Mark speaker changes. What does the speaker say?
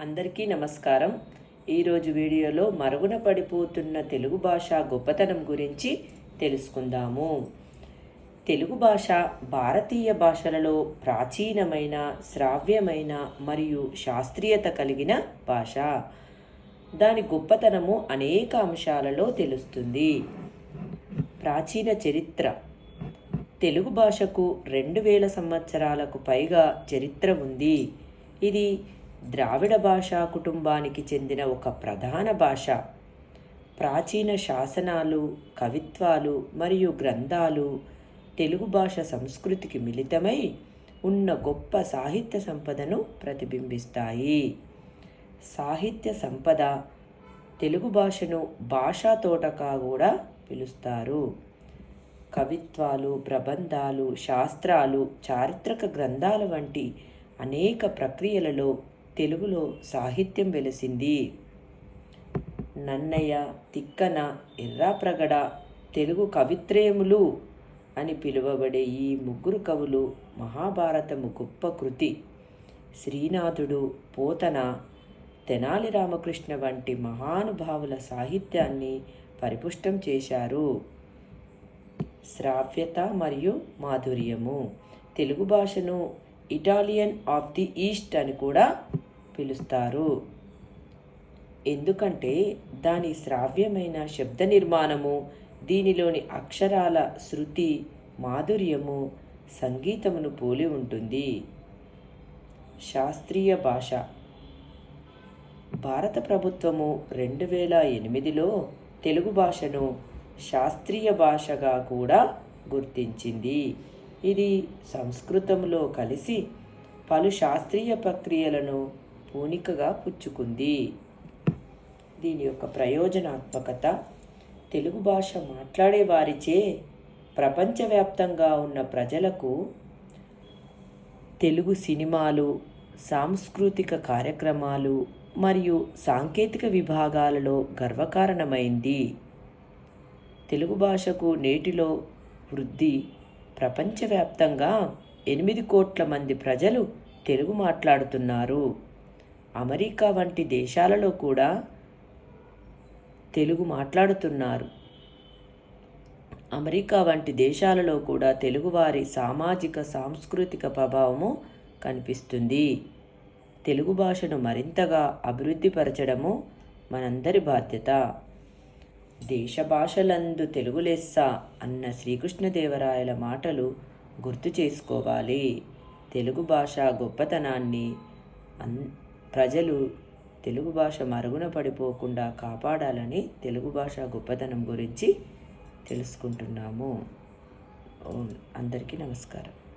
Speaker 1: అందరికీ నమస్కారం. ఈరోజు వీడియోలో మరుగున పడిపోతున్న తెలుగు భాష గొప్పతనం గురించి తెలుసుకుందాము. తెలుగు భాష భారతీయ భాషలలో ప్రాచీనమైన శ్రావ్యమైన మరియు శాస్త్రీయత కలిగిన భాష. దాని గొప్పతనము అనేక అంశాలలో తెలుస్తుంది. ప్రాచీన చరిత్ర. తెలుగు భాషకు రెండు వేల సంవత్సరాలకు పైగా చరిత్ర ఉంది. ఇది ద్రావిడ భాషా కుటుంబానికి చెందిన ఒక ప్రధాన భాష. ప్రాచీన శాసనాలు కవిత్వాలు మరియు గ్రంథాలు తెలుగు భాష సంస్కృతికి మిళితమై ఉన్న గొప్ప సాహిత్య సంపదను ప్రతిబింబిస్తాయి. సాహిత్య సంపద తెలుగు భాషను భాషా తోటగా కూడా పిలుస్తారు. కవిత్వాలు ప్రబంధాలు శాస్త్రాలు చారిత్రక గ్రంథాల వంటి అనేక ప్రక్రియలలో తెలుగులో సాహిత్యం వెలిసింది. నన్నయ్య తిక్కన ఎర్రాప్రగడ తెలుగు కవిత్రేములు అని పిలువబడే ఈ ముగ్గురు కవులు మహాభారతము గొప్ప కృతి. శ్రీనాథుడు పోతన తెనాలి రామకృష్ణ వంటి మహానుభావుల సాహిత్యాన్ని పరిపుష్టం చేశారు. శ్రావ్యత మరియు మాధుర్యము. తెలుగు భాషను ఇటాలియన్ ఆఫ్ ది ఈస్ట్ అని కూడా పిలుస్తారు. ఎందుకంటే దాని శ్రావ్యమైన శబ్ద నిర్మాణము దీనిలోని అక్షరాల శృతి మాధుర్యము సంగీతమును పోలి ఉంటుంది. శాస్త్రీయ భాష. భారత ప్రభుత్వము రెండు వేల ఎనిమిదిలో తెలుగు భాషను శాస్త్రీయ భాషగా కూడా గుర్తించింది. ఇది సంస్కృతంలో కలిసి పలు శాస్త్రీయ ప్రక్రియలను పూనికగా పుచ్చుకుంది. దీని యొక్క ప్రయోజనాత్మకత తెలుగు భాష మాట్లాడే వారిచే ప్రపంచవ్యాప్తంగా ఉన్న ప్రజలకు తెలుగు సినిమాలు సాంస్కృతిక కార్యక్రమాలు మరియు సాంకేతిక విభాగాలలో గర్వకారణమైంది. తెలుగు భాషకు నేటిలో వృద్ధి ప్రపంచవ్యాప్తంగా ఎనిమిది కోట్ల మంది ప్రజలు తెలుగు మాట్లాడుతున్నారు. అమెరికా వంటి దేశాలలో కూడా తెలుగు మాట్లాడుతున్నారు. అమెరికా వంటి దేశాలలో కూడా తెలుగువారి సామాజిక సాంస్కృతిక ప్రభావము కనిపిస్తుంది. తెలుగు భాషను మరింతగా అభివృద్ధిపరచడము మనందరి బాధ్యత. దేశ భాషలందు తెలుగు లెస్స అన్న శ్రీకృష్ణదేవరాయల మాటలు గుర్తు చేసుకోవాలి. తెలుగు భాష గొప్పతనాన్ని అన్ ప్రజలు తెలుగు భాష మరుగున పడిపోకుండా కాపాడాలని తెలుగు భాష గొప్పతనం గురించి తెలుసుకుంటున్నాము. అందరికీ నమస్కారం.